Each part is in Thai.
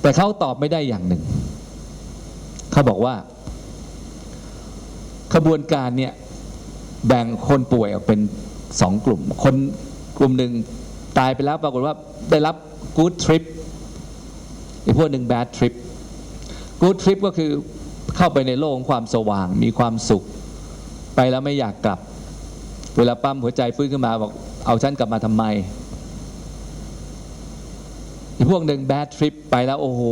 แต่เขาตอบไม่ได้อย่างหนึ่ง เขาบอกว่า ขบวนการเนี่ยแบ่งคนป่วยออกเป็นสองกลุ่ม คนกลุ่มหนึ่งตายไปแล้วปรากฏว่าได้รับ good trip อีกพวกหนึ่ง bad trip good trip ก็คือเข้าไปในโลกของความสว่าง มีความสุข ไปแล้วไม่อยากกลับ เวลาปั๊มหัวใจฟื้นขึ้นมาบอกเอาฉันกลับมาทำไม พวกหนึ่ง bad trip ไปแล้วโอ้โห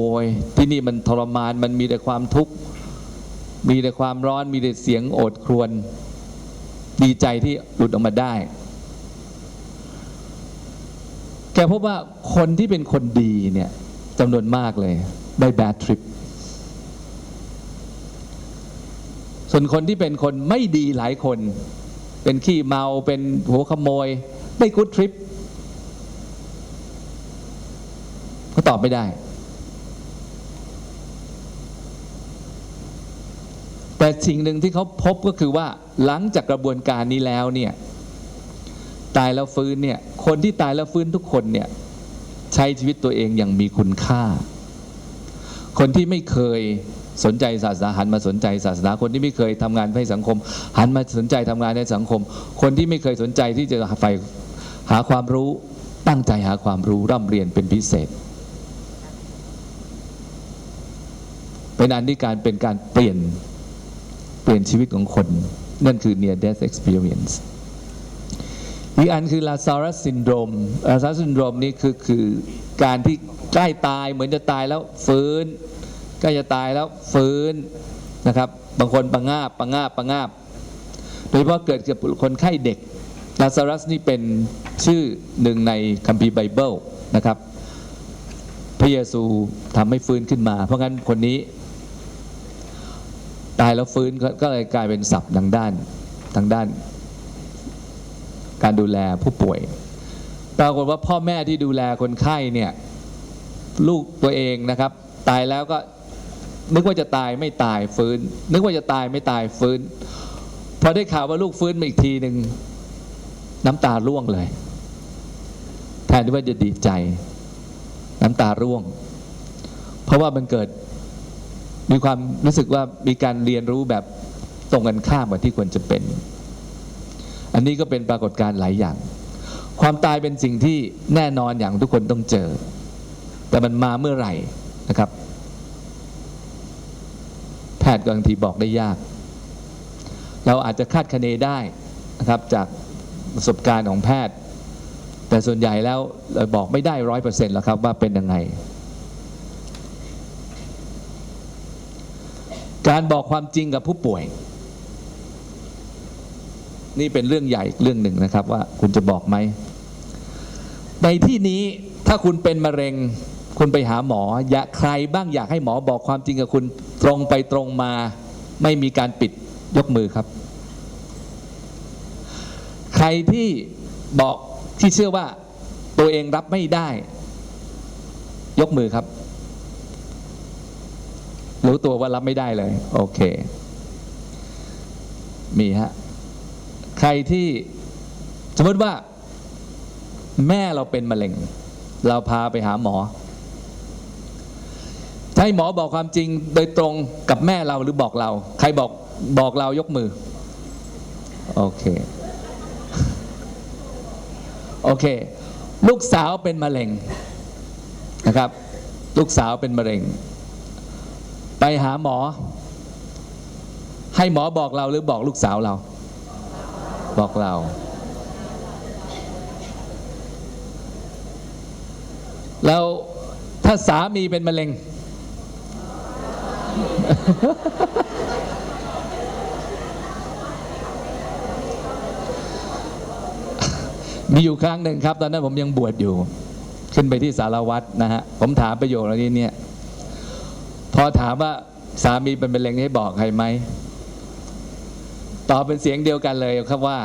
ที่นี่มันทรมานมันมีแต่ความทุกข์ มีแต่ความร้อนมีแต่เสียงโอดครวญดีใจที่หลุดออกมาได้ แกพบว่าคนที่เป็นคนดีเนี่ยจำนวนมากเลยได้ bad trip ส่วนคนที่เป็นคนไม่ดีหลายคน เป็นขี้เมาเป็นหัวขโมย ได้ good trip เขาตอบไม่ได้ แต่สิ่งหนึ่งที่เขาพบก็คือว่าหลังจากกระบวนการนี้แล้วเนี่ยตายแล้วฟื้นเนี่ยคนที่ตายแล้วฟื้นทุกคนเนี่ยใช้ชีวิตตัวเองอย่างมีคุณค่า คนที่ไม่เคยสนใจศาสนาหันมาสนใจศาสนาคนที่ไม่เคยทำงานให้สังคม หันมาสนใจทำงานในสังคม คนที่ไม่เคยสนใจที่จะใฝ่หาความรู้ตั้งใจหาความรู้ร่ำเรียนเป็นพิเศษ เป็นอันที่การเป็นการเปลี่ยนเปลี่ยนชีวิตของคน นั่นคือ near death experience อีกอันคือ Lazarus syndrome Lazarus syndrome นี่คือคือการที่ใกล้ตายเหมือนจะตายแล้วฟื้นใกล้จะตายแล้วฟื้นนะครับ บางคนปังงาบปังงาบปังงาบโดยเฉพาะเกิดกับคนไข้เด็ก Lazarus นี่เป็นชื่อหนึ่งในคัมภีร์ไบเบิลนะครับ พระเยซูทำให้ฟื้นขึ้นมา เพราะงั้นคนนี้ายแล้วฟื้นก็เลยกลายเป็นศัพท์ทางด้านทางด้าน การดูแลผู้ป่วย ปรากฏว่าพ่อแม่ที่ดูแลคนไข้เนี่ยลูกตัวเองนะครับ ตายแล้วก็นึกว่าจะตายไม่ตายฟื้น นึกว่าจะตายไม่ตายฟื้นพอได้ข่าวว่าลูกฟื้นมาอีกทีหนึ่งน้ำตาร่วงเลย แทนที่ว่าจะดีใจ น้ำตาร่วง เพราะว่ามันเกิด มีความรู้สึกว่ามีการเรียนรู้แบบตรงกันข้ามกับที่ควรจะเป็น อันนี้ก็เป็นปรากฏการณ์หลายอย่าง ความตายเป็นสิ่งที่แน่นอนอย่างทุกคนต้องเจอ แต่มันมาเมื่อไหร่นะครับ แพทย์บางทีบอกได้ยาก เราอาจจะคาดคะเนได้นะครับจากประสบการณ์ของแพทย์ แต่ส่วนใหญ่แล้วเราบอกไม่ได้ร้อยเปอร์เซ็นต์แล้วครับว่าเป็นยังไง การบอกความจริงกับผู้ป่วย นี่เป็นเรื่องใหญ่เรื่องหนึ่งนะครับว่าคุณจะบอกไหมในที่นี้ถ้าคุณเป็นมะเร็ง คุณไปหาหมอ อยากใครบ้างอยากให้หมอบอกความจริงกับคุณตรงไปตรงมา ไม่มีการปิดยกมือครับ ใครที่บอกที่เชื่อว่าตัวเองรับไม่ได้ ยกมือครับ รู้ตัวว่ารับไม่ได้เลย โอเค มีฮะ ใครที่สมมติว่า แม่เราเป็นมะเร็ง เราพาไปหาหมอถ้าหมอบอกความจริงโดยตรงกับแม่เราหรือบอกเรา ใครบอกบอกเรายกมือ โอเค โอเค ลูกสาวเป็นมะเร็งนะครับ ลูกสาวเป็นมะเร็ง ไปหาหมอ ให้หมอบอกเราหรือบอกลูกสาวเรา บอกเรา แล้วถ้าสามีเป็นมะเร็ง มีอยู่ครั้งหนึ่งครับ ตอนนั้นผมยังบวชอยู่ ขึ้นไปที่สารวัตรนะฮะ ผมถามประโยคเหล่านี้เนี่ย พอถามว่าสามีเป็นมะเร็งให้บอกใครไหมตอบเป็นเสียงเดียวกันเลยครับว่า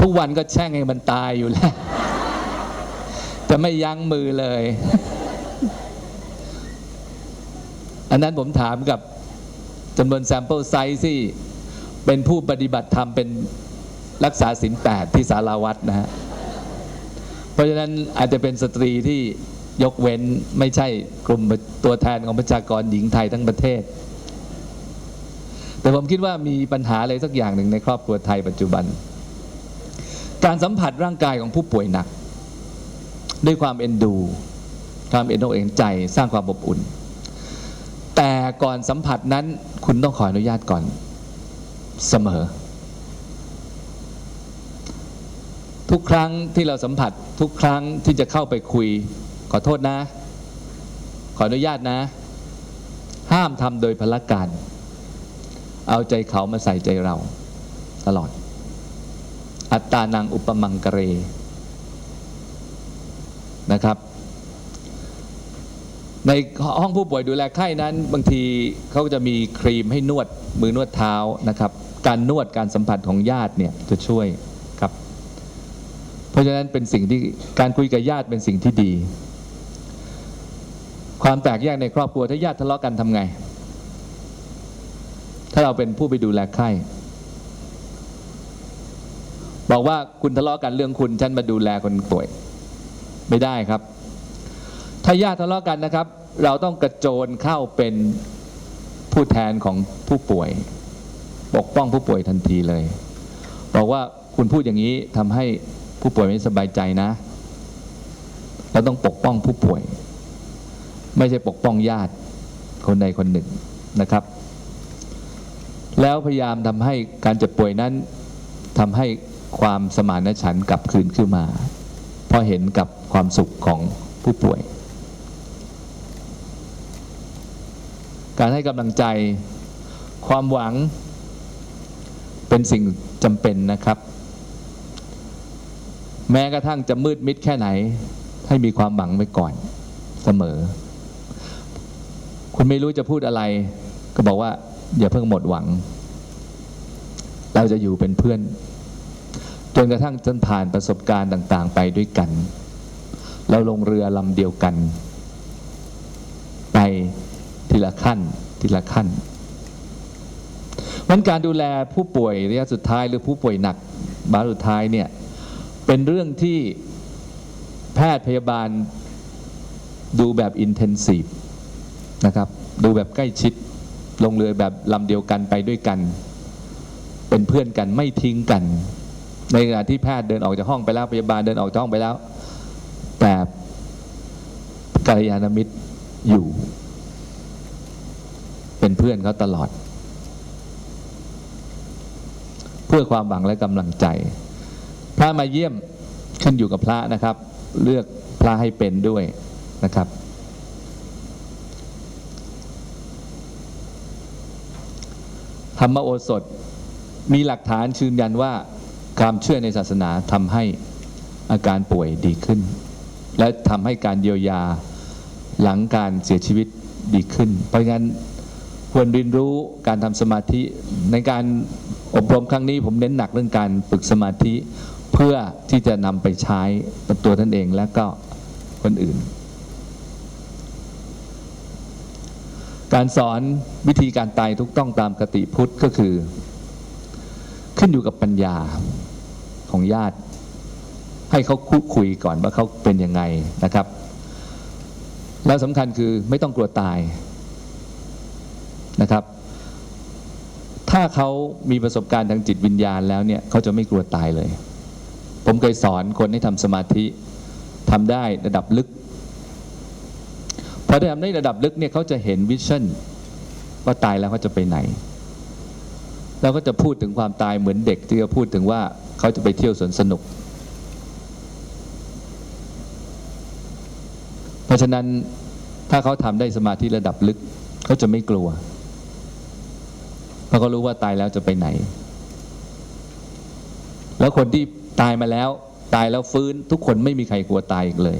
ทุกวันก็แช่งให้มันตายอยู่แล้ว จะไม่ยั้งมือเลย อันนั้นผมถามกับจำนวนแซมเปิลไซส์ที่เป็นผู้ปฏิบัติธรรมเป็นรักษาศีลแปดที่สาราวัดนะฮะ เพราะฉะนั้นอาจจะเป็นสตรีที่ ยกเว้นไม่ใช่กลุ่มตัวแทนของประชากรหญิงไทยทั้งประเทศ แต่ผมคิดว่ามีปัญหาอะไรสักอย่างหนึ่งในครอบครัวไทยปัจจุบัน การสัมผัสร่างกายของผู้ป่วยหนัก ด้วยความเอ็นดู ความเอ็นอกเอ็นใจสร้างความอบอุ่น แต่ก่อนสัมผัสนั้นคุณต้องขออนุญาตก่อนเสมอ ทุกครั้งที่เราสัมผัสทุกครั้งที่จะเข้าไปคุย ขอโทษนะ ขออนุญาตนะ ห้ามทำโดยพละการ เอาใจเขามาใส่ใจเรา ตลอด อัตตานังอุปมังกเร นะครับ ในห้องผู้ป่วยดูแลไข้นั้น บางทีเขาจะมีครีมให้นวดมือนวดเท้านะครับ การนวดการสัมผัสของญาติเนี่ยจะช่วยครับ เพราะฉะนั้นเป็นสิ่งที่การคุยกับญาติเป็นสิ่งที่ดี ความแตกแยกในครอบครัวถ้าญาติทะเลาะกันทำไง ถ้าเราเป็นผู้ไปดูแลไข้บอกว่าคุณทะเลาะกันเรื่องคุณฉันมาดูแลคนป่วย ไม่ได้ครับ ถ้าญาติทะเลาะกันนะครับ เราต้องกระโจนเข้าเป็นผู้แทนของผู้ป่วย ปกป้องผู้ป่วยทันทีเลย บอกว่าคุณพูดอย่างนี้ทำให้ผู้ป่วยไม่สบายใจนะ เราต้องปกป้องผู้ป่วย ไม่ใช่ปกป้องญาติคนใดคนหนึ่งนะครับ แล้วพยายามทำให้การเจ็บป่วยนั้นทำให้ความสมานฉันท์กลับคืนขึ้นมา เพราะเห็นกับความสุขของผู้ป่วย การให้กำลังใจความหวังเป็นสิ่งจำเป็นนะครับ แม้กระทั่งจะมืดมิดแค่ไหน ให้มีความหวังไว้ก่อนเสมอ คุณไม่รู้จะพูดอะไร ก็บอกว่า อย่าเพิ่งหมดหวัง เราจะอยู่เป็นเพื่อน จนกระทั่งจนผ่านประสบการณ์ต่าง ๆ ไปด้วยกัน เราลงเรือลำเดียวกัน ไปทีละขั้น ทีละขั้นมันการดูแลผู้ป่วยระยะสุดท้ายหรือผู้ป่วยหนักบาสุดท้ายเนี่ยเป็นเรื่องที่แพทย์พยาบาลดูแบบอินเทนซีฟ นะครับ ดูแบบใกล้ชิดลงเรือแบบลำเดียวกันไปด้วยกัน เป็นเพื่อนกันไม่ทิ้งกัน ในขณะที่แพทย์เดินออกจากห้องไปแล้วพยาบาลเดินออกจากห้องไปแล้ว แต่กัลยาณมิตรอยู่ เป็นเพื่อนเขาตลอด เพื่อความหวังและกำลังใจ พระมาเยี่ยมขึ้นอยู่กับพระนะครับ เลือกพระให้เป็นด้วยนะครับ ธรรมโอสถ มีหลักฐานยืนยันว่าความเชื่อในศาสนาทำให้อาการป่วยดีขึ้น และทำให้การเยียวยาหลังการเสียชีวิตดีขึ้น เพราะงั้นควรเรียนรู้การทำสมาธิในการอบรมครั้งนี้ผมเน้นหนักเรื่องการฝึกสมาธิเพื่อที่จะนำไปใช้ตัวท่านเองและก็คนอื่น การสอนวิธีการตายทุกต้องตามกติพุทธก็คือ ขึ้นอยู่กับปัญญาของญาติ ให้เขาคุคุยก่อนว่าเขาเป็นยังไงนะครับ แล้วสำคัญคือไม่ต้องกลัวตายนะครับ ถ้าเขามีประสบการณ์ทางจิตวิญญาณแล้วเนี่ยเขาจะไม่กลัวตายเลย ผมเคยสอนคนให้ทำสมาธิทำได้ระดับลึก พอได้ทำได้ระดับลึกเนี่ยเขาจะเห็นวิชั่นว่าตายแล้วเขาจะไปไหนเราก็จะพูดถึงความตายเหมือนเด็กที่จะพูดถึงว่าเขาจะไปเที่ยวสวนสนุก เพราะฉะนั้นถ้าเขาทำได้สมาธิระดับลึกเขาจะไม่กลัว เพราะเขารู้ว่าตายแล้วจะไปไหน แล้วคนที่ตายมาแล้ว ตายแล้วฟื้นทุกคนไม่มีใครกลัวตายอีกเลย